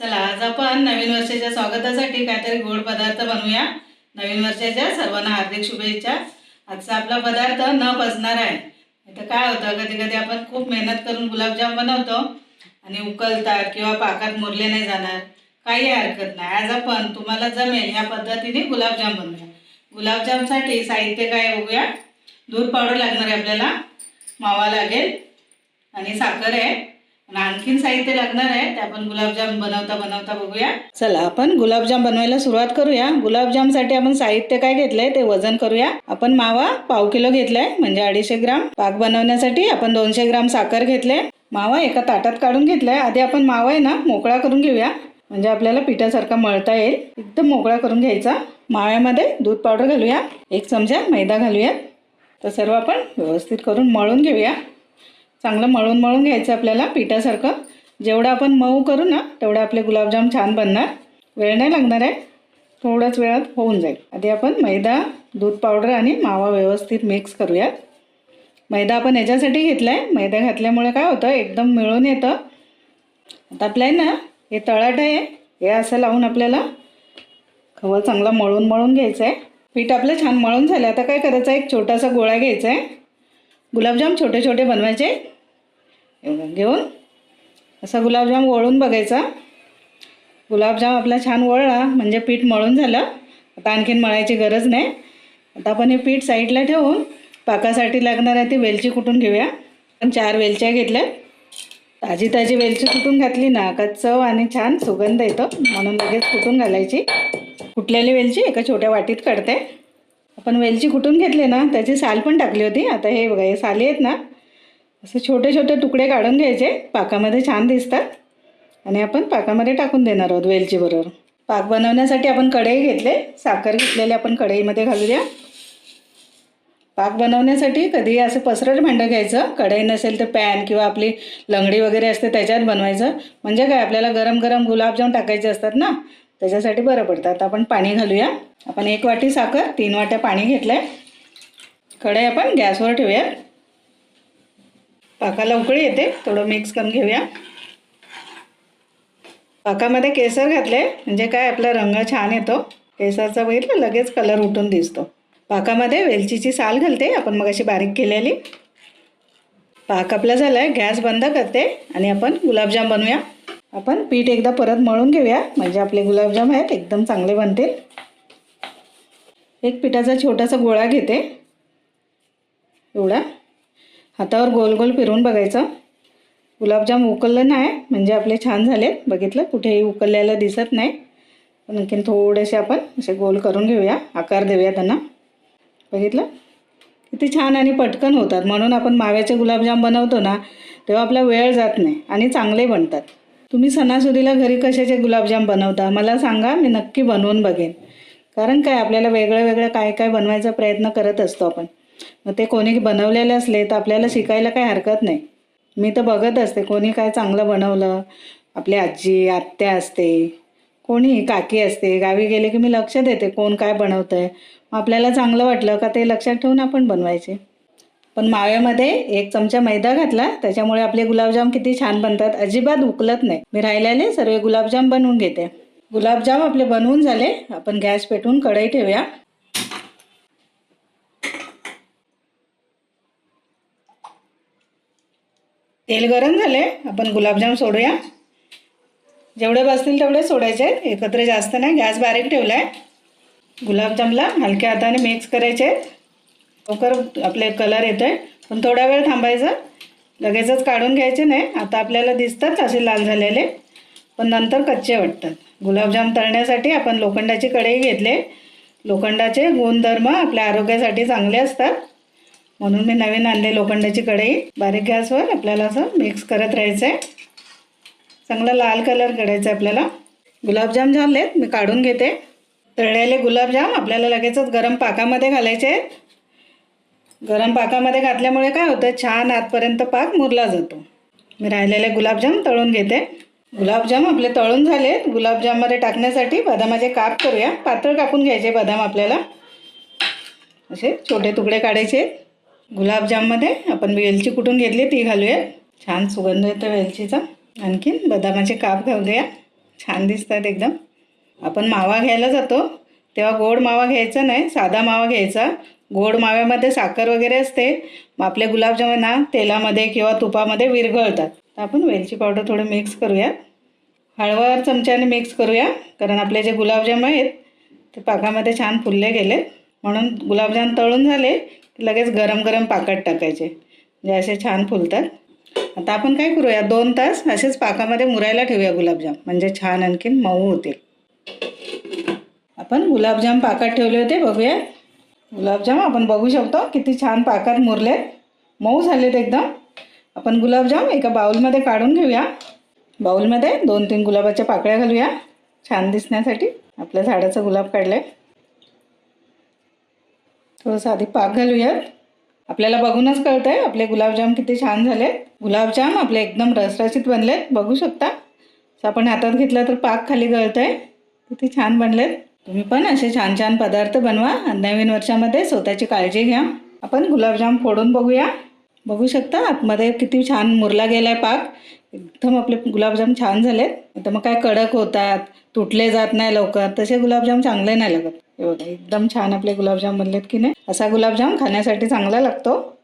चला आज आपण नवीन वर्षाच्या स्वागतासाठी काहीतरी गोड पदार्थ बनवूया. नवीन वर्षाच्या सर्वांना हार्दिक शुभेच्छा. आजचा आपला पदार्थ न पचणार आहे. तर काय होतं कधी कधी आपण खूप मेहनत करून गुलाबजाम बनवतो आणि उकलतात किंवा पाकात मुरले नाही जाणार. काही हरकत नाही. आज आपण तुम्हाला जमेल ह्या पद्धतीने गुलाबजाम बनवूया. गुलाबजामसाठी साहित्य काय बघूया. दूध पावडर लागणार आहे आपल्याला. मावा लागेल आणि साखर आहे. आणि आणखीन साहित्य लागणार आहे ते आपण गुलाबजाम बनवता बनवता बघूया. चला आपण गुलाबजाम बनवायला सुरुवात करूया. गुलाबजामसाठी आपण साहित्य काय घेतलंय ते वजन करूया. आपण मावा पाव किलो घेतलाय म्हणजे अडीचशे ग्राम. पाक बनवण्यासाठी आपण दोनशे ग्राम साखर घेतले मावा एका ताटात काढून घेतलाय. आधी आपण मावा आहे ना मोकळा करून घेऊया. म्हणजे आपल्याला पिठासारखा मळता येईल. एकदम मोकळा करून घ्यायचा. माव्यामध्ये दूध पावडर घालूया. एक चमचा मैदा घालूया. तर सर्व आपण व्यवस्थित करून मळून घेऊया. चांगलं मळून मळून घ्यायचं आपल्याला पिठासारखं. जेवढं आपण मऊ करू ना तेवढं आपले गुलाबजाम छान बनणार. वेळ नाही लागणार आहे. थोड्याच वेळात होऊन जाईल. आधी आपण मैदा दूध पावडर आणि मावा व्यवस्थित मिक्स करूयात. मैदा आपण याच्यासाठी घेतला आहे मैदा घातल्यामुळे काय होतं एकदम मिळून येतं. आता आपलं आहे ना हे तळाट आहे. हे असं लावून आपल्याला खवा चांगला मळून मळून घ्यायचं आहे पीठ आपलं छान मळून झालं. आता काय करायचं? आहे एक छोटासा गोळा घ्यायचा आहे गुलाबजाम छोटे छोटे बनवायचे. घेऊन असा गुलाबजाम वळून बघायचा. गुलाबजाम आपला छान वळला म्हणजे पीठ मळून झालं. आता आणखीन मळायची गरज नाही. आता आपण हे पीठ साईडला ठेवून पाकासाठी लागणार आहे ती वेलची कुटून घेऊया. आपण चार वेलच्या घेतल्या. ताजी ताजी वेलची कुटून घातली ना का चव आणि छान सुगंध येतो. म्हणून लगेच कुटून घालायची? कुटलेली वेलची एका छोट्या वाटीत काढते. पण वेलची कुठून घेतले ना त्याची साल पण टाकली होती. आता हे बघा हे साली आहेत ना. असे छोटे छोटे तुकडे काढून घ्यायचे. पाकामध्ये छान दिसतात. आणि आपण पाकामध्ये टाकून देणार आहोत वेलचीबरोबर पाक बनवण्यासाठी आपण कढई घेतले. साखर घेतलेली आपण कढईमध्ये घालूया. पाक बनवण्यासाठी कधी असं पसरट भांडं घ्यायचं. कढई नसेल तर पॅन किंवा आपली लंगडी वगैरे असते त्याच्यात बनवायचं. म्हणजे काय आपल्याला गरम गरम गुलाबजाम टाकायचे असतात ना. त्याच्यासाठी बरं पडतं. आता आपण पाणी घालूया. आपण एक वाटी साखर तीन वाट्या पाणी घेतलं आहे कढई आपण गॅसवर ठेवूया. पाकाला उकळी येते. थोडं मिक्स करून घेऊया. पाकामध्ये केसर घातले म्हणजे काय? आपला रंग छान येतो. केसरचा बघितलं? लगेच कलर उठून दिसतो. पाकामध्ये वेलचीची साल घालते. आपण मग अशी बारीक केलेली. पाक आपला झाला आहे गॅस बंद करते. आणि आपण गुलाबजाम बनवूया. आपण पीठ एकदा परत मळून घेऊया. म्हणजे आपले गुलाबजाम आहेत एकदम चांगले बनतील. एक पिठाचा छोटासा गोळा घेते. एवढा. हातावर गोल गोल फिरवून बघायचं. गुलाबजाम उकललं नाही म्हणजे आपले छान झाले. बघितलं? कुठेही उकललेलं दिसत नाही. पण आणखीन थोडेसे आपण असे गोल करून घेऊया. आकार देऊया त्यांना. बघितलं? किती छान आणि पटकन होतात. म्हणून आपण माव्याचे गुलाबजाम बनवतो ना तेव्हा आपला वेळ जात नाही आणि चांगले बनतात. तुम्ही सणासुदीला घरी कशाचे गुलाबजाम बनवता? मला सांगा मी नक्की बनवून बघेन. कारण काय आपल्याला वेगळं वेगळं काय काय बनवायचा प्रयत्न करत असतो आपण. मग ते कोणी बनवलेले असले तर आपल्याला शिकायला काही हरकत नाही. मी तर बघत असते कोणी काय चांगलं बनवलं आपली आजी आत्या असते कोणी काकी असते गावी गेले की मी लक्ष देते कोण काय बनवतं आहे मग आपल्याला चांगलं वाटलं का ते लक्षात ठेवून आपण बनवायचे. पण माव्यामध्ये एक चमचा मैदा घातला त्याच्यामुळे आपले गुलाबजाम किती छान बनतात. अजिबात उकलत नाही. मी राहिलेले सर्व गुलाबजाम बनवून घेते. गुलाबजाम आपले बनवून झाले. आपण गॅस पेटवून कढई ठेवूया. तेल गरम झाले. आपण गुलाबजाम सोडूया. जेवढे बसतील तेवढे सोडायचे. आहेत एकत्र जास्त नाही. गॅस बारीक ठेवला आहे गुलाबजामला हलक्या हाताने मिक्स करायचे. आहेत लवकर आपले कलर येतो आहे पण थोडा वेळ थांबायचं. लगेचच काढून घ्यायचे नाही. आता आपल्याला दिसतात असे लाल झालेले. पण नंतर कच्चे वाटतात. गुलाबजाम तळण्यासाठी आपण लोखंडाची कढई घेतले. लोखंडाचे गुणधर्म आपल्या आरोग्यासाठी चांगले असतात. म्हणून मी नवीन आणले लोखंडाची कढई. बारीक गॅसवर आपल्याला असं मिक्स करत राहायचं आहे चांगला लाल कलर करायचा आहे आपल्याला. गुलाबजाम झालेत. मी काढून घेते. तळलेले गुलाबजाम आपल्याला लगेचच गरम पाकामध्ये घालायचे आहेत. गरम पाकामध्ये घातल्यामुळे काय होतं? छान आतपर्यंत पाक मुरला जातो. मी राहिलेले गुलाबजाम तळून घेते. गुलाबजाम आपले तळून झालेत. गुलाबजाममध्ये टाकण्यासाठी बदामाचे काप करूया. पातळ कापून घ्यायचे बदाम आपल्याला. असे छोटे तुकडे काढायचे. गुलाबजाममध्ये आपण वेलची कुटून घेतली ती घालूया. छान सुगंध येतो वेलचीचा. आणखीन बदामाचे काप घालूया छान दिसतात एकदम. आपण मावा घ्यायला जातो. तेव्हा गोड मावा घ्यायचा नाही साधा मावा घ्यायचा. गोड माव्यामध्ये साखर वगैरे असते मग आपले गुलाबजाम आहे ना तेलामध्ये किंवा तुपामध्ये विरघळतात. तर आपण वेलची पावडर थोडं मिक्स करूया. हळवार चमच्याने मिक्स करूया कारण आपले जे गुलाबजाम आहेत ते पाकामध्ये छान फुलले गेले. म्हणून गुलाबजाम तळून झाले की लगेच गरम गरम पाकात टाकायचे. म्हणजे असे छान फुलतात. आता आपण काय करूया दोन तास असेच पाकामध्ये मुरायला ठेवूया गुलाबजाम. म्हणजे छान आणखीन मऊ होतील. आपण गुलाबजाम पाकात ठेवले होते बघूया. गुलाबजाम आपण बघू शकतो किती छान पाकात मुरले मऊ झालेत एकदम. आपण गुलाबजाम एका बाउलमध्ये काढून घेऊया. बाउलमध्ये दोन तीन गुलाबाच्या पाकळ्या घालूया. छान दिसण्यासाठी आपल्या झाडाचा गुलाब काढलाय. थोडंसं आधी पाक घालूयात. आपल्याला बघूनच कळतंय आपले गुलाबजाम किती छान झाले गुलाबजाम आपले एकदम रसरशीत बनलेत. बघू शकता. आपण हातात घेतलं तर पाक खाली गळतंय. किती छान बनलेत. तुम्ही पण असे छान छान पदार्थ बनवा. आणि नवीन वर्षामध्ये स्वतःची काळजी घ्या. आपण गुलाबजाम फोडून बघूया. बघू शकता आतमध्ये किती छान मुरला गेला आहे पाक. एकदम आपले गुलाबजाम छान झालेत. तर मग काय कडक होतात तुटले जात नाही लवकर. तसे गुलाबजाम चांगले नाही लागत. एवढं एकदम छान आपले गुलाबजाम बनलेत की नाही. असा गुलाबजाम खाण्यासाठी चांगला लागतो.